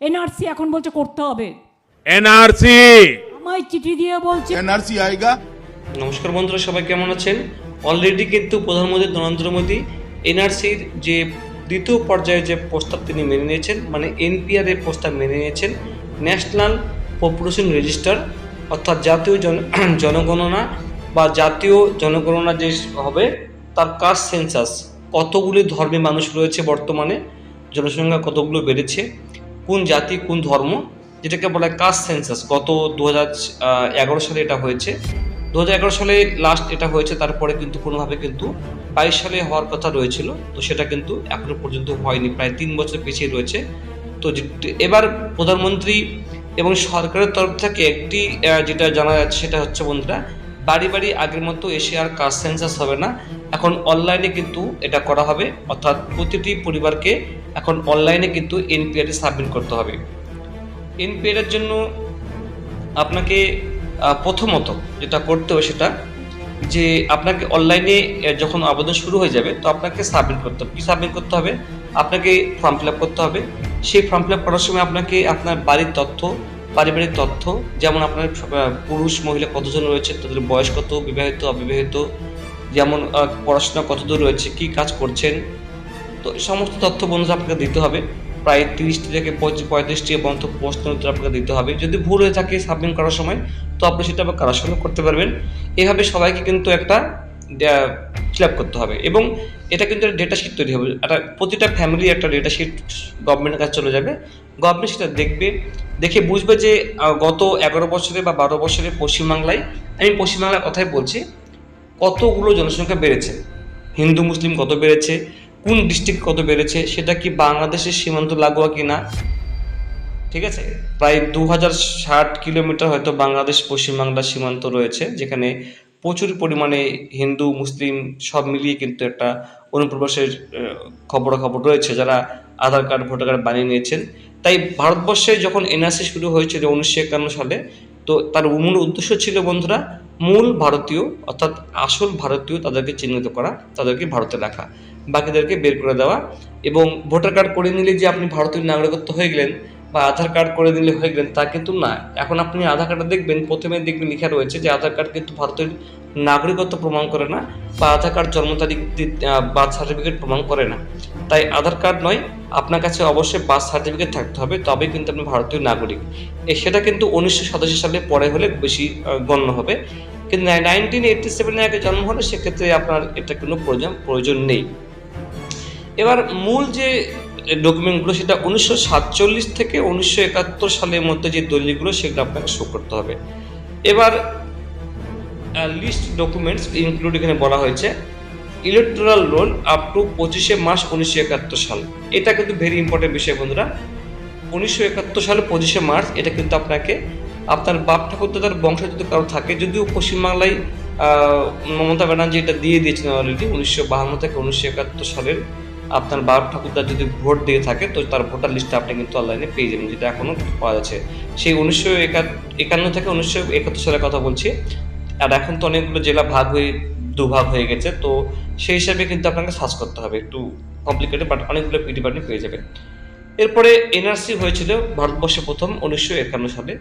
NRC এখন বলছে করতে হবে। এনআরসি! আমায় চিঠি দিয়ে বলছে এনআরসি আইগা। নমস্কার বন্ধুরা সবাই কেমন আছেন? অলরেডি কিন্তু প্রধানমন্ত্রী নরেন্দ্র মোদী এনআরসির যে দ্বিতীয় পর্যায়ে যে প্রস্তাব তিনি মেনে নিয়েছেন মানে এনপিআর এর প্রস্তাব মেনে নিয়েছেন ন্যাশনাল পপুলেশন রেজিস্টার অর্থাৎ জাতীয় জনগণনা বা জাতীয় জনগণনা যে হবে তার কাজ সেন্সাস কতগুলি ধর্মের মানুষ রয়েছে বর্তমানে জনসংখ্যা কতগুলো বেড়েছে কোন জাতি, কোন ধর্ম, যেটাকে বলা হয় কাস্ট সেন্সাস গত দু এগারো সালে এটা হয়েছে। দু এগারো সালে লাস্ট এটা হয়েছে, তারপরে কিন্তু কোনোভাবে কিন্তু বাইশ সালে হওয়ার কথা রয়েছিল, তো সেটা কিন্তু এখনও পর্যন্ত হয়নি, প্রায় তিন বছর পিছিয়ে রয়েছে। তো এবার প্রধানমন্ত্রী এবং সরকারের তরফ থেকে একটি যেটা জানা যাচ্ছে সেটা হচ্ছে বন্ধুরা বাড়ি বাড়ি আগের মতো এসে আর কাস্ট সেন্সাস হবে না। এখন অনলাইনে কিন্তু এটা করা হবে। অর্থাৎ প্রতিটি পরিবারকে এখন অনলাইনে কিন্তু এনপিআর সাবমিট করতে হবে। এনপিআর এর জন্য আপনাকে প্রথমত যেটা করতে হবে সেটা যে আপনাকে অনলাইনে যখন আবেদন শুরু হয়ে যাবে, তো আপনাকে সাবমিট করতে হবে। কী সাবমিট করতে হবে? আপনাকে ফর্ম ফিল আপ করতে হবে। সেই ফর্ম ফিল আপ করার সময় আপনাকে আপনার বাড়ির তথ্য পারিবারিক তথ্য, যেমন আপনার পুরুষ, মহিলা কতজন রয়েছে, তাদের বয়স কত, বিবাহিত, অবিবাহিত, যেমন পড়াশোনা কতদূর রয়েছে, কী কাজ করছেন, তো সমস্ত তথ্য বন্ধুরা আপনাকে দিতে হবে। প্রায় তিরিশটি থেকে পঁয়ত্রিশটি পর্যন্ত প্রশ্নের উত্তর আপনাকে দিতে হবে। যদি ভুল হয়ে থাকে সাবমিট করার সময়, তো আপনি সেটা আবার কারেকশনও করতে পারবেন। এভাবে সবাইকে কিন্তু একটা ফিল আপ করতে হবে এবং এটা কিন্তু ডেটা শিট তৈরি হবে। একটা প্রতিটা ফ্যামিলি একটা ডেটা শিট গভর্নমেন্টের কাছে চলে যাবে। গভর্নমেন্ট সেটা দেখবে, দেখে বুঝবে যে গত এগারো বছরে বা বারো বছরে পশ্চিমবাংলায়, আমি পশ্চিমবাংলার কথাই বলছি, কতগুলো জনসংখ্যা বেড়েছে? হিন্দু, মুসলিম কত বেড়েছে? কোন ডিস্ট্রিক্ট কত বেড়েছে? সেটা কি বাংলাদেশের সীমান্ত লাগোয়া কি না ঠিক আছে? প্রায় দু হাজার ষাট কিলোমিটার হয়তো বাংলাদেশ পশ্চিমবাংলার সীমান্ত রয়েছে, যেখানে প্রচুর পরিমাণে হিন্দু, মুসলিম সব মিলিয়ে কিন্তু একটা অনুপ্রবেশের খবরাখবর রয়েছে, যারা আধার কার্ড, ভোটার কার্ড বানিয়ে নিয়েছেন। তাই ভারতবর্ষে যখন এনআরসি শুরু হয়েছিল উনিশশো একান্ন সালে, তো তার মূল উদ্দেশ্য ছিল বন্ধুরা, মূল ভারতীয় অর্থাৎ আসল ভারতীয় তাদেরকে চিহ্নিত করা, তাদেরকে ভারতে রাখা, বাকিদেরকে বের করে দেওয়া এবং ভোটার কার্ড করে নিলে যে আপনি ভারতীয় নাগরিকত্ব হয়ে গেলেন বা আধার কার্ড করে দিলে হয়ে গেলেন, তা কিন্তু না। এখন আপনি আধার কার্ডে দেখবেন, প্রথমে দেখবেন লেখা রয়েছে যে আধার কার্ড কিন্তু ভারতের নাগরিকত্ব প্রমাণ করে না বা আধার কার্ড জন্ম তারিখ বার্থ সার্টিফিকেট প্রমাণ করে না। তাই আধার কার্ড নয়, আপনার কাছে অবশ্যই বার্থ সার্টিফিকেট থাকতে হবে, তবেই কিন্তু আপনি ভারতীয় নাগরিক। সেটা কিন্তু উনিশশো সাতাশি সালে পরে হলে বেশি গণ্য হবে। কিন্তু নাইনটিন এইটটি সেভেনে আগে জন্ম হলে সেক্ষেত্রে আপনার এটা কোনো প্রয়োজন প্রয়োজন নেই। এবার মূল যে ডকুমেন্টগুলো সেটা উনিশশো সাতচল্লিশ থেকে উনিশশো একাত্তর সালের মধ্যে যে দলিলগুলো, সেগুলো আপনাকে শো করতে হবে। এবার লিস্ট ডকুমেন্টস ইনক্লুড এখানে বলা হয়েছে। ইলেকট্রাল রোল আপ টু পঁচিশে মার্চ উনিশশো একাত্তর সাল। এটা কিন্তু ভেরি ইম্পর্টেন্ট বিষয় বন্ধুরা। উনিশশো একাত্তর সালে পঁচিশে মার্চ, এটা কিন্তু আপনাকে, আপনার বাপ ঠাকুরদাদার বংশ যদি কারও থাকে। যদিও পশ্চিমবাংলায় মমতা ব্যানার্জি এটা দিয়ে দিয়েছেন অলরেডি উনিশশো বাহান্ন থেকে উনিশশো একাত্তর সালের আপনার বাপ ঠাকুরদার যদি ভোট দিয়ে থাকে, তো তার ভোটার লিস্টটা আপনি কিন্তু অনলাইনে পেয়ে যাবেন, যেটা এখনও পাওয়া যাচ্ছে। সেই উনিশশো একান্ন থেকে উনিশশো একাত্তর সালের কথা বলছি। আর এখন তো অনেকগুলো জেলা ভাগ হয়ে, দুভাগ হয়ে গেছে, তো সেই হিসাবে কিন্তু আপনাকে সার্চ করতে হবে। একটু কমপ্লিকেটেড বাট অনেকগুলো পিডি আপনি পেয়ে যাবেন। এরপরে এনআরসি হয়েছিল ভারতবর্ষে প্রথম উনিশশো একান্ন সালে।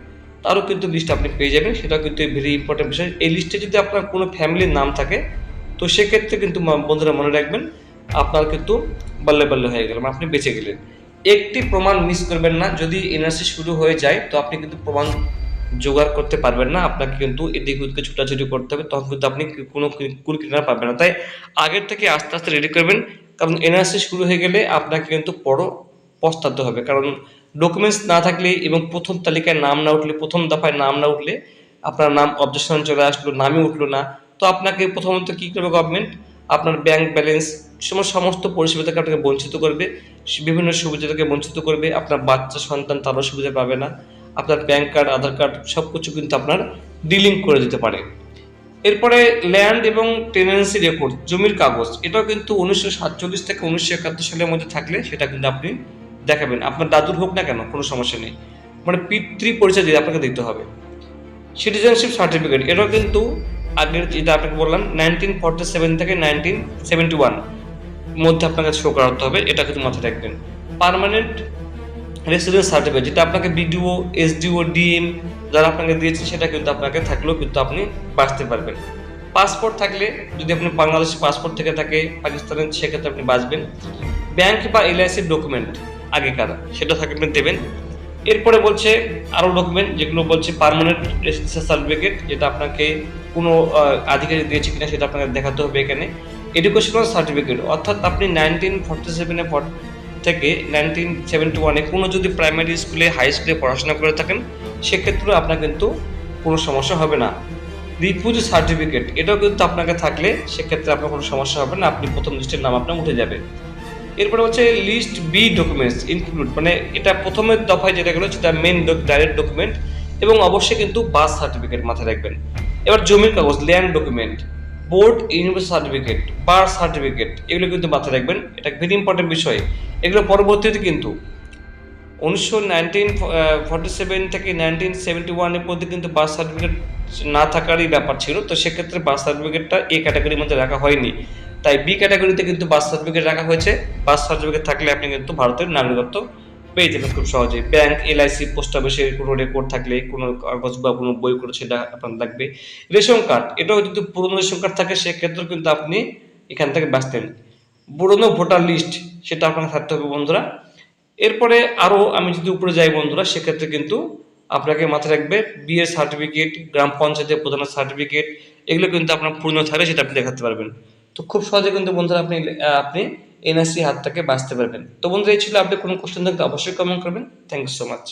তারও কিন্তু লিস্ট আপনি পেয়ে যাবেন। সেটাও কিন্তু ভেরি ইম্পর্টেন্ট বিষয়। এই লিস্টে যদি আপনার কোনো ফ্যামিলির নাম থাকে, তো সেক্ষেত্রে কিন্তু বন্ধুরা মনে রাখবেন, আপনার কিন্তু বাল্লে বাল্লে হয়ে গেলেন আপনি বেঁচে গেলেন। একটি প্রমাণ মিস করবেন না। যদি এনআরসি শুরু হয়ে যায়, তো আপনি কিন্তু প্রমাণ জোগাড় করতে পারবেন না। আপনাকে কিন্তু এদিক ওদিকে ছুটাছুটি করতে হবে। তখন কিন্তু আপনি কোনো কুল কিনারা পাবেন না। তাই আগের থেকে আস্তে আস্তে রেডি করবেন। কারণ এনআরসি শুরু হয়ে গেলে আপনাকে কিন্তু বড় পস্তাতে হবে। কারণ ডকুমেন্টস না থাকলে এবং প্রথম তালিকায় নাম না উঠলে, প্রথম দফায় নাম না উঠলে আপনার নাম অবজেকশন চলে আসলো, নামই উঠল না। তো আপনাকে প্রথমত কী করবে গভর্নমেন্ট আপনার ব্যাংক ব্যালেন্স সমস্ত সমস্ত পরিষেবা থেকে আপনাকে বঞ্চিত করবে। বিভিন্ন সুবিধা থেকে বঞ্চিত করবে। আপনার বাচ্চা, সন্তান তারও সুবিধা পাবে না। আপনার প্যান কার্ড, আধার কার্ড সব কিছু কিন্তু আপনার ডিলিং করে দিতে পারে। এরপরে ল্যান্ড এবং টেনেন্সি রেকর্ড, জমির কাগজ, এটাও কিন্তু উনিশশো সাতচল্লিশ থেকে উনিশশো একাত্তর সালের মধ্যে থাকলে সেটা কিন্তু আপনি দেখাবেন। আপনার দাদুর হোক না কেন, কোনো সমস্যা নেই। মানে পিতৃ পরিচয় দিয়ে আপনাকে দিতে হবে। সিটিজেনশিপ সার্টিফিকেট, এটাও কিন্তু আগের যেটা আপনাকে বললাম, নাইনটিন ফর্টি সেভেন থেকে নাইনটিন সেভেন্টি ওয়ান মধ্যে আপনাকে শো করাতে হবে, এটা কিন্তু মাথায় রাখবেন। পার্মানেন্ট রেসিডেন্স সার্টিফিকেট, যেটা আপনাকে বিডিও, এসডিও, ডিএম যারা আপনাকে দিয়েছে সেটা কিন্তু আপনাকে থাকলেও কিন্তু আপনি বাঁচতে পারবেন। পাসপোর্ট থাকলে, যদি আপনি বাংলাদেশি পাসপোর্ট থেকে থাকে, পাকিস্তানের, সেক্ষেত্রে আপনি বাঁচবেন। ব্যাংক বা এলআইসির ডকুমেন্ট আগেকার সেটা থাকলে দেবেন। এরপরে বলছে আরও ডকুমেন্ট, যেগুলো বলছে পার্মানেন্ট রেসিডেন্সিয়াল সার্টিফিকেট, যেটা আপনাকে কোনো আধিকারিক দিয়েছে কিনা, সেটা আপনাকে দেখাতে হবে এখানে। এডুকেশনাল সার্টিফিকেট অর্থাৎ আপনি নাইনটিন ফর্টি সেভেনে থেকে নাইনটিন সেভেন্টি ওয়ানে কোনো যদি প্রাইমারি স্কুলে হাই স্কুলে পড়াশোনা করে থাকেন, সেক্ষেত্রে আপনার কিন্তু কোনো সমস্যা হবে না। রিফিউজি সার্টিফিকেট এটাও কিন্তু আপনাকে থাকলে সেক্ষেত্রে আপনার কোনো সমস্যা হবে না, আপনি প্রথম লিস্টের নাম আপনার উঠে যাবে। এরপরে হচ্ছে লিস্ট বি ডকুমেন্টস ইনক্লুড মানে এটা প্রথমের দফায় যেটা গেলো, সেটা মেন ডাইরেক্ট ডকুমেন্ট এবং অবশ্যই কিন্তু বার্থ সার্টিফিকেট মাথায় রাখবেন। এবার জমির কাগজ land document board university certificate birth certificate এগুলো কিন্তু মাথায় রাখবেন। এটা ভেরি ইম্পর্টেন্ট বিষয়। এগুলো পরবর্তীতে কিন্তু উনিশশো নাইনটিন ফর্টি সেভেন থেকে নাইনটিন সেভেন্টি ওয়ানের মধ্যে কিন্তু বার্থ সার্টিফিকেট না থাকারই ব্যাপার ছিল। তো সেক্ষেত্রে বার্থ সার্টিফিকেটটা এ ক্যাটাগরির মধ্যে রাখা হয়নি। তাই বি ক্যাটাগরিতে কিন্তু বার্থ সার্টিফিকেট রাখা হয়েছে। বার্থ সার্টিফিকেট থাকলে আপনি কিন্তু ভারতের নাগরিকত্ব পেয়ে যাবেন খুব সহজে ব্যাংক এলআইসি পোস্ট অফিসের কোনো রেকর্ড থাকলে, কোনো কাগজ বা কোনো বই করে সেটা আপনার লাগবে। রেশন কার্ড এটাও যদি পুরনো রেশন কার্ড থাকে, সেক্ষেত্রেও কিন্তু আপনি এখান থেকে বাঁচতেন। পুরনো ভোটার লিস্ট সেটা আপনাকে থাকতে হবে বন্ধুরা। এরপরে আরও আমি যদি উপরে যাই বন্ধুরা, সেক্ষেত্রে কিন্তু আপনাকে মাথায় রাখবে বিয়ের সার্টিফিকেট গ্রাম পঞ্চায়েতের প্রধানের সার্টিফিকেট এগুলো কিন্তু আপনার পূর্ণ থাকলে সেটা আপনি দেখাতে পারবেন। তো খুব সহজে কিন্তু বন্ধুরা আপনি আপনি এনআরসি হাতটাকে বাঁচতে পারবেন। তো বন্ধুরা, এই ছিল আপনি কোনো কোশ্চেন থাকলে অবশ্যই কমেন্ট করবেন। Thank you so much